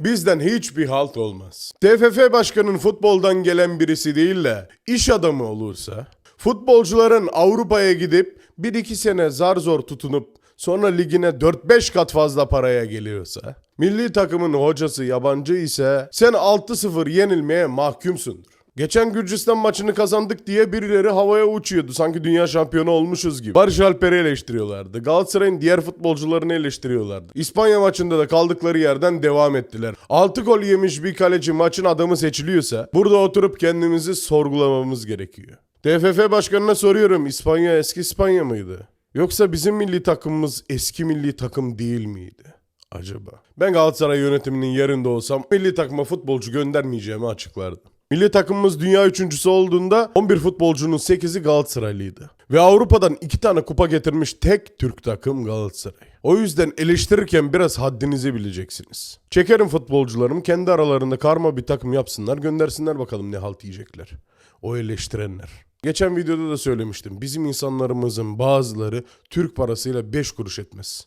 bizden hiçbir halt olmaz. TFF başkanın futboldan gelen birisi değil de iş adamı olursa, futbolcuların Avrupa'ya gidip 1-2 sene zar zor tutunup sonra ligine 4-5 kat fazla paraya geliyorsa, milli takımın hocası yabancı ise sen 6-0 yenilmeye mahkumsundur. Geçen Gürcistan maçını kazandık diye birileri havaya uçuyordu. Sanki dünya şampiyonu olmuşuz gibi. Barış Alper'i eleştiriyorlardı. Galatasaray'ın diğer futbolcularını eleştiriyorlardı. İspanya maçında da kaldıkları yerden devam ettiler. 6 gol yemiş bir kaleci maçın adamı seçiliyorsa burada oturup kendimizi sorgulamamız gerekiyor. TFF başkanına soruyorum İspanya eski İspanya mıydı? Yoksa bizim milli takımımız eski milli takım değil miydi? Acaba? Ben Galatasaray yönetiminin yerinde olsam milli takıma futbolcu göndermeyeceğimi açıklardım. Milli takımımız dünya üçüncüsü olduğunda 11 futbolcunun 8'i Galatasaraylıydı. Ve Avrupa'dan 2 tane kupa getirmiş tek Türk takım Galatasaray. O yüzden eleştirirken biraz haddinizi bileceksiniz. Çekerim futbolcularım kendi aralarında karma bir takım yapsınlar göndersinler bakalım ne halt yiyecekler. O eleştirenler. Geçen videoda da söylemiştim. Bizim insanlarımızın bazıları Türk parasıyla 5 kuruş etmez.